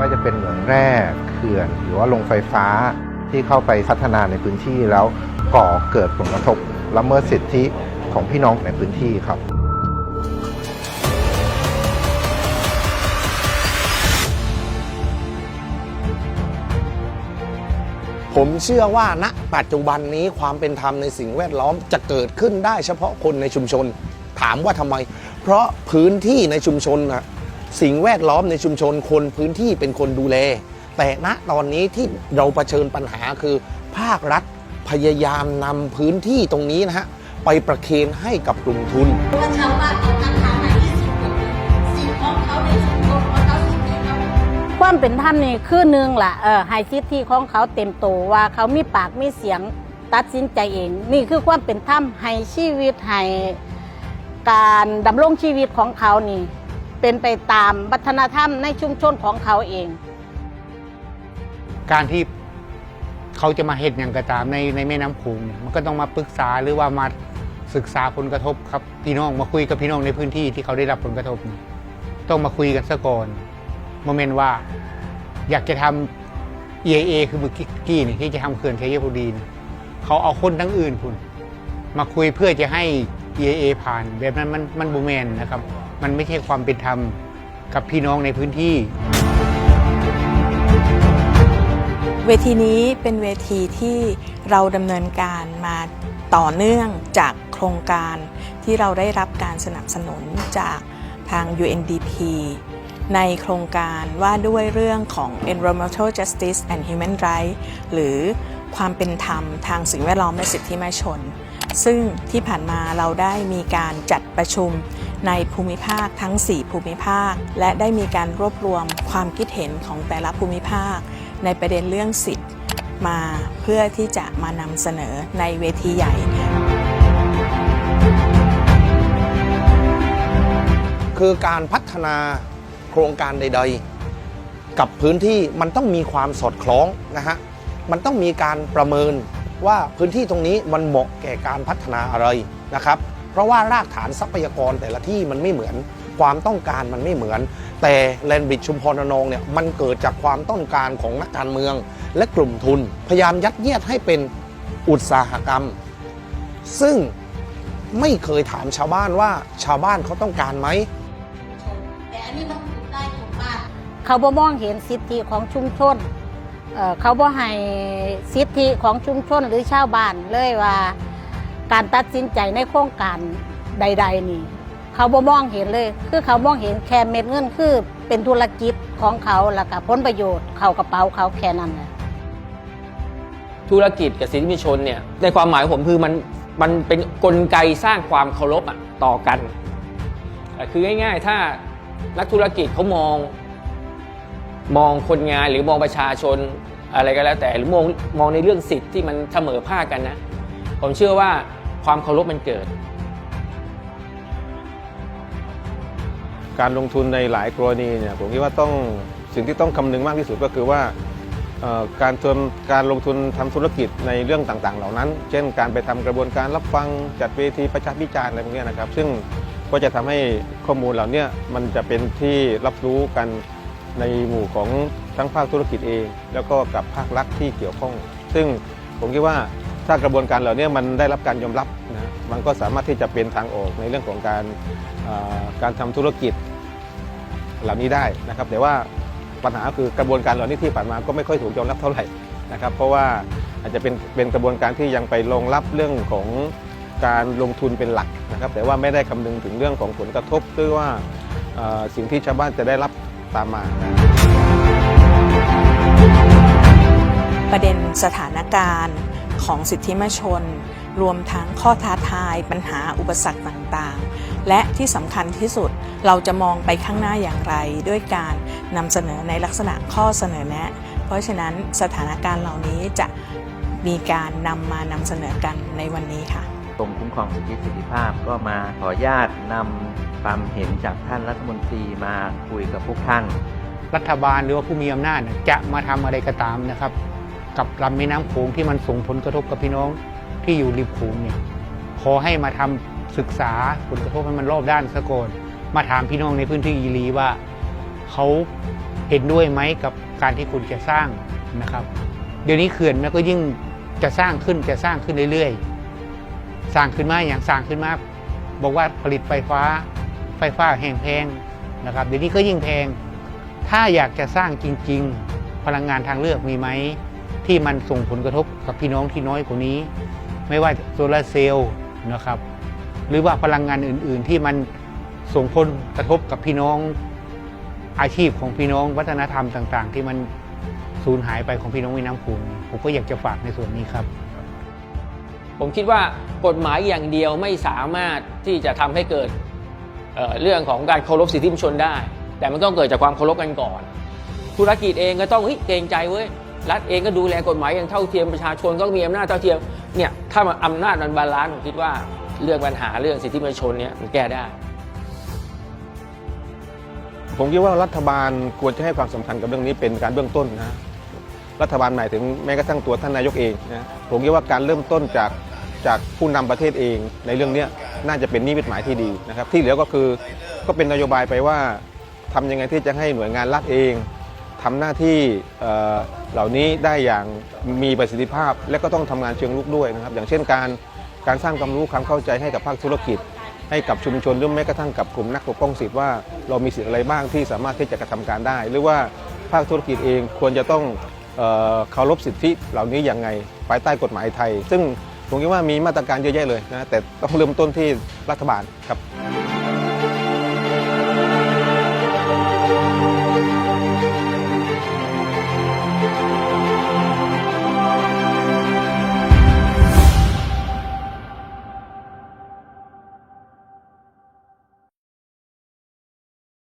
ว่าจะเป็นเหมืองแร่เขื่อน หรือว่าโรงไฟฟ้าที่เข้าไปพัฒนาในพื้นที่แล้วก่อเกิดผลกระทบละเมิดสิทธิของพี่น้องในพื้นที่ครับผมเชื่อว่าณปัจจุบันนี้ความเป็นธรรมในสิ่งแวดล้อมจะเกิดขึ้นได้เฉพาะคนในชุมชน ถามว่าทำไม เพราะพื้นที่ในชุมชนนะ สิ่งแวดล้อมในชุมชนคนพื้นที่เป็นคนดูแล แต่ณตอนนี้ที่เราเผชิญปัญหาคือ ภาครัฐพยายามนำพื้นที่ตรงนี้นะฮะ ไปประเคนให้กับกลุ่มทุนชาวบ้านขาตั้งฐานไหนที่สุดสิ่งของเขาในชุมชนของเขาสิ่งที่เขาความเป็นธรรมนี่คือหนึ่งล่ะเออให้สิทธิของเขาเต็มโตวว่าเขามีปากมีเสียงตัดสินใจเอง นี่คือความเป็นธรรมให้ชีวิตให้การดำรงชีวิตของเขานี่ เป็นไปตามวัฒนธรรมในชุมชนของเขาเอง การที่เขาจะมาเห็ดอย่างกระตามในในแม่น้ำโขงเนี่ยมันก็ต้องมาปรึกษาหรือว่ามาศึกษาผลกระทบครับพี่น้องมาคุยกับพี่น้องในพื้นที่ที่เขาได้รับผลกระทบนี่ต้องมาคุยกันซะก่อนโมเมนต์ว่า อยากจะทำ EIA คือเมื่อกี้นี่ที่จะทำเขื่อนชัยภูดีนี่เขาเอาคนทั้งอื่นคุณมาคุยเพื่อจะให้ EIA ผ่านแบบนั้นมันมันบูแมนนะครับ มันไม่ใช่ความเป็นธรรมกับพี่น้องในพื้นที่ เวทีนี้เป็นเวทีที่เราดำเนินการมาต่อเนื่องจากโครงการที่เราได้รับการสนับสนุนจากทาง UNDP ในโครงการว่าด้วยเรื่องของ Environmental Justice and Human Rights หรือความเป็นธรรมทางสิ่งแวดล้อมและสิทธิมนุษยชน ซึ่งที่ผ่านมาเราได้มีการจัดประชุม ในภูมิภาคทั้ง 4 ภูมิภาค และได้มีการรวบรวมความคิดเห็นของแต่ละภูมิภาค ในประเด็นเรื่องสิทธิ์มาเพื่อที่จะมานำเสนอในเวทีใหญ่ คือการพัฒนาโครงการใด ๆ กับพื้นที่มันต้องมีความสอดคล้องนะฮะมันต้องมีการประเมินว่าพื้นที่ตรงนี้มันเหมาะแก่การพัฒนาอะไรนะครับ เพราะว่ารากฐานทรัพยากรแต่ละที่มันไม่เหมือนความต้องการมันไม่เหมือน แต่แลนบิดชุมพรนองเนี่ยมันเกิดจากความต้องการของนักการเมือง และกลุ่มทุน พยายามยัดเยียดให้เป็นอุตสาหกรรม ซึ่งไม่เคยถามชาวบ้านว่าชาวบ้านเขาต้องการไหมแต่อันนี้มันถูกได้ถูกมากเขาบ่มองเห็นสิทธิของชุมชนเอ่อเขาบ่ให้สิทธิของชุมชนหรือชาวบ้านเลยว่า การตัดสินใจในโครงการใด ๆ นี่ เขาบ่มองเห็นเลย คือเขามองเห็นแค่เม็ดเงินคือเป็นธุรกิจของเขาแล้วก็ผลประโยชน์เขากระเป๋าเขาแค่นั้นแหละธุรกิจกับสิทธิมนชนเนี่ยในความหมายของผมคือมันมันเป็นกลไกสร้างความเคารพอะต่อกัน คือง่ายๆ ถ้านักธุรกิจเขามองมองคนงานหรือมองประชาชนอะไรก็แล้วแต่หรือมองมองในเรื่องสิทธิ์ที่มันเสมอภาคกันนะ ผมเชื่อว่า ความเคารพมันเกิด การลงทุนในหลายกรณีเนี่ยผมคิดว่าต้องสิ่งที่ต้องคำนึงมากที่สุดก็คือว่าการทำการลงทุนทำธุรกิจในเรื่องต่างๆ เหล่านั้น เช่น การไปทำกระบวนการรับฟังจัดเวทีประชาพิจารณ์อะไรพวกนี้นะครับ ซึ่งก็จะทำให้ข้อมูลเหล่านี้มันจะเป็นที่รับรู้กันในหมู่ของทั้งภาคธุรกิจเอง แล้วก็กับภาครัฐที่เกี่ยวข้อง ซึ่งผมคิดว่า ถ้ากระบวนการเหล่านี้มันได้รับการยอมรับนะมันก็สามารถที่จะเป็นทางออกในเรื่องของการการทำธุรกิจเหล่านี้ได้นะครับ แต่ว่าปัญหาคือกระบวนการเหล่านี้ที่ผ่านมาก็ไม่ค่อยถูกยอมรับเท่าไหร่นะครับ เพราะว่าอาจจะเป็นเป็นกระบวนการที่ยังไปรองรับเรื่องของการลงทุนเป็นหลักนะครับ แต่ว่าไม่ได้คำนึงถึงเรื่องของผลกระทบหรือว่าสิ่งที่ชาวบ้านจะได้รับตามมาประเด็นสถานการณ์ ของสิทธิมนุษยชน รวมทั้งข้อท้าทาย ปัญหาอุปสรรคต่างๆ และที่สำคัญที่สุดเราจะมองไปข้างหน้าอย่างไร ด้วยการนำเสนอในลักษณะข้อเสนอแนะ เพราะฉะนั้นสถานการณ์เหล่านี้จะมีการนำมานำเสนอกันในวันนี้ค่ะกรมคุ้มครองสิทธิเสรีภาพก็มาขออนุญาตนำความเห็นจากท่านรัฐมนตรีมาคุยกับพวกท่าน รัฐบาลหรือว่าผู้มีอำนาจเนี่ยจะมาทำอะไรก็ตามนะครับ กับลำแม่น้ำโขงที่มันส่งผลกระทบกับพี่น้องที่อยู่ริมโขงเนี่ยขอให้มาทำศึกษาผลกระทบให้มันรอบด้านซะก่อนมาถามพี่น้องในพื้นที่อีหลีว่าเขาเห็นด้วยไหมกับการที่คุณจะสร้างนะครับ เดี๋ยวนี้เขื่อนมันก็ยิ่งจะสร้างขึ้นจะสร้างขึ้นเรื่อยๆ สร้างขึ้นมาอย่างสร้างขึ้นมาบอกว่าผลิตไฟฟ้าไฟฟ้าแห้งแพงนะครับเดี๋ยวนี้ก็ยิ่งแพง ถ้าอยากจะสร้างจริง ๆ พลังงานทางเลือกมีไหม ที่มันส่งผลกระทบกับพี่น้องที่น้อยกว่านี้ ไม่ว่าโซลาร์เซลล์นะครับ หรือว่าพลังงานอื่น ๆ ที่มันส่งผลกระทบกับพี่น้องอาชีพของพี่น้องวัฒนธรรมต่าง ๆ ที่มันสูญหายไปของพี่น้องวิน้ำพูนผมก็อยากจะฝากในส่วนนี้ครับ ผมคิดว่ากฎหมายอย่างเดียวไม่สามารถที่จะทำให้เกิดเเรื่องของการเคารพสิทธิมนุษยชนได้ แต่มันต้องเกิดจากความเคารพกันก่อน ธุรกิจเองก็ต้องเฮ้ยเกรงใจเว้ย รัฐเองก็ดูแลกฎหมายอย่างเท่าเทียมประชาชนก็มีอำนาจเท่าเทียมเนี่ยถ้ามันอำนาจมันบาลานซ์ผมคิดว่าเรื่องปัญหาเรื่องสิทธิมนุษยชนเนี่ยมันแก้ได้ ผมคิดว่ารัฐบาลควรจะให้ความสำคัญกับเรื่องนี้เป็นการเบื้องต้นนะรัฐบาลหมายถึงแม้กระทั่งตัวท่านนายกเองนะผมคิดว่าการเริ่มต้นจากจากผู้นำประเทศเองในเรื่องเนี้ยน่าจะเป็นนิมิตหมายที่ดีนะครับ ที่เหลือก็คือก็เป็นนโยบายไปว่าทำยังไงที่จะให้หน่วยงานรัฐเอง ทำหน้าที่เหล่านี้ได้อย่างมีประสิทธิภาพ และก็ต้องทำงานเชิงลุกด้วยนะครับ อย่างเช่นการการสร้างความรู้ความเข้าใจให้กับภาคธุรกิจ ให้กับชุมชนหรือแม้กระทั่งกับกลุ่มนักปกป้องสิทธิ์ว่าเรามีสิทธิ์อะไรบ้างที่สามารถที่จะกระทำการได้ หรือว่าภาคธุรกิจเองควรจะต้องเอ่อเคารพสิทธิเหล่านี้อย่างไงภายใต้กฎหมายไทย ซึ่งผมคิดว่ามีมาตรการเยอะแยะเลยนะแต่ต้องเริ่มต้นที่รัฐบาลครับ